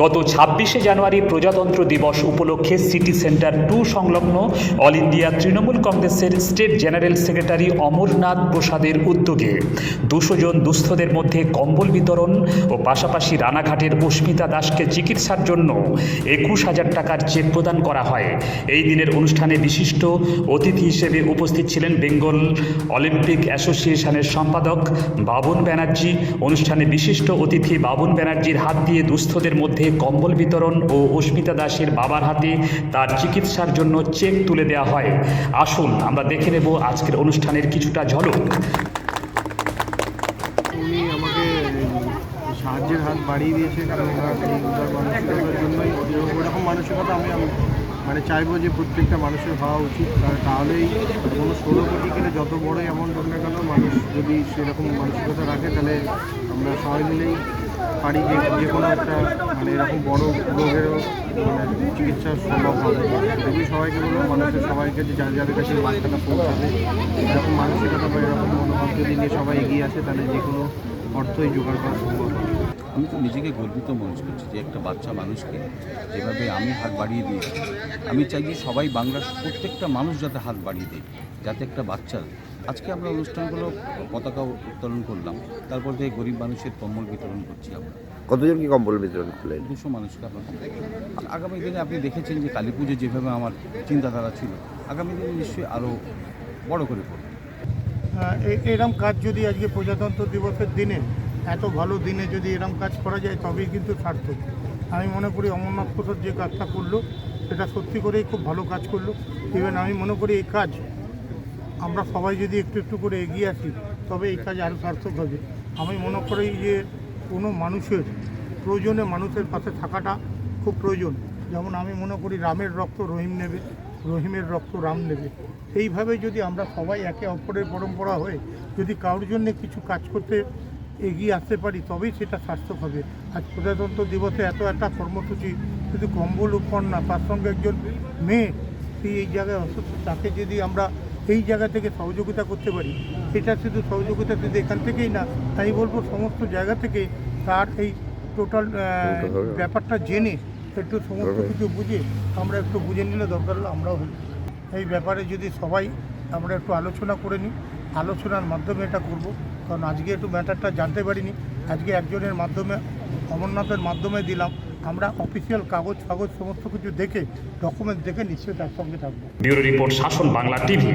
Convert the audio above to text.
গত ছাব্বিশে জানুয়ারি প্রজাতন্ত্র দিবস উপলক্ষে সিটি সেন্টার টু সংলগ্ন অল ইন্ডিয়া তৃণমূল কংগ্রেসের স্টেট জেনারেল সেক্রেটারি অমরনাথ প্রসাদের উদ্যোগে দুশো জন দুস্থদের মধ্যে কম্বল বিতরণ ও পাশাপাশি রানাঘাটের অস্মিতা দাসকে চিকিৎসার জন্য একুশ হাজার টাকার চেক প্রদান করা হয়। এই দিনের অনুষ্ঠানে বিশিষ্ট অতিথি হিসেবে উপস্থিত ছিলেন বেঙ্গল অলিম্পিক অ্যাসোসিয়েশনের সম্পাদক বাবুন ব্যানার্জি। অনুষ্ঠানে বিশিষ্ট অতিথি বাবুন ব্যানার্জির হাত দিয়ে দুস্থদের মধ্যে কম্বল বিতরণ ও অস্মিতা দাসের বাবার হাতে তার চিকিৎসার জন্য চেক তুলে দেওয়া হয়। আসুন, আমরা দেখে নেব আজকের অনুষ্ঠানের কিছুটা ঝলক। সাহায্যের হাত বাড়িয়ে দিয়েছে, কারণ মানসিকতার জন্যই। ওরকম মানসিকতা আমি মানে চাইব যে প্রত্যেকটা মানুষের হওয়া উচিত। তাহলেই কোনো ষোলো কোটি কিনে যত বড় অ্যামাউন্ট হোক কেন, মানুষ যদি সেরকম মানসিকতা রাখে, তাহলে আমরা সবাই মিলেই পারি যে যে কোনো একটা মানে এরকম বড় রোগেরও মানে চিকিৎসা সম্ভব হবে। যদি সবাইকে বলব মানুষের সবাইকে যে যার যাদের কাছে বাচ্চাটা পৌঁছাবে, এরকম মানসিকতা বা এরকম মনোভাব যদি নিয়ে সবাই এগিয়ে আসে, তাহলে যে কোনো অর্থই জোগাড় করা সম্ভব আমি তো নিজেকে গর্বিত মনে করছি যে একটা বাচ্চা মানুষকে যেভাবে আমি হাত বাড়িয়ে দিয়েছি। আমি চাই যে সবাই বাংলার প্রত্যেকটা মানুষ যাতে হাত বাড়িয়ে দেয় যাতে একটা বাচ্চার আজকে আমরা অনুষ্ঠানগুলো পতাকা উত্তোলন করলাম তারপর থেকে গরিব মানুষের কম্বল বিতরণ করছি আমরা। কতজন কি কম্বল বিতরণ করলেন? দুশো মানুষকে আমরা আগামী দিনে আপনি দেখেছেন যে কালী পুজো যেভাবে আমার চিন্তাধারা ছিল আগামী দিনে নিশ্চয়ই আরও বড় করে করব। আহ, এ- এরম কাজ যদি আজকে প্রজাতন্ত্র দিবসের দিনে এত ভালো দিনে যদি এরম কাজ করা যায়, তবেই কিন্তু সার্থক। আমি মনে করি অমরনাথ প্রসাদ যে কাজটা করল, সেটা সত্যি করেই খুব ভালো কাজ করল। ইভেন আমি মনে করি এই কাজ, আমরা সবাই যদি একটু একটু করে এগিয়ে আসি, তবে এই কাজ আরও সার্থক হবে। আমি মনে করি যে কোনো মানুষের প্রয়োজনে মানুষের পাশে থাকাটা খুব প্রয়োজন। যেমন আমি মনে করি রামের রক্ত রহিম নেবে, রহিমের রক্ত রাম নেবে। এইভাবে যদি আমরা সবাই একে অপরের পরম্পরা হয়ে যদি কারোর জন্য কিছু কাজ করতে এগিয়ে আসতে পারি তবেই সেটা সার্থক হবে। আজ প্রজাতন্ত্র দিবসে এত একটা কর্মসূচি শুধু কম্বল উপর না তার সঙ্গে একজন মেয়ে সেই এই জায়গায় অসুস্থ তাকে যদি আমরা এই জায়গা থেকে সহযোগিতা করতে পারি এটা শুধু সহযোগিতা শুধু এখান থেকেই না তাই বলব সমস্ত জায়গা থেকে তার এই টোটাল ব্যাপারটা জেনে একটু সমস্ত কিছু বুঝে আমরা একটু বুঝে নিলে দরকার হলে আমরাও হই। এই ব্যাপারে যদি সবাই আমরা একটু আলোচনা করে নিই আলোচনার মাধ্যমে এটা করব। কারণ আজকে একটু ম্যাটারটা জানতে পারিনি। আজকে একজনের মাধ্যমে, অমরনাথের মাধ্যমে দিলাম। আমরা অফিসিয়াল কাগজ ফাগজ সমস্ত কিছু দেখে ডকুমেন্ট দেখে নিশ্চয়ই তার সঙ্গে থাকব। রিপোর্ট, শাসন বাংলা টিভি।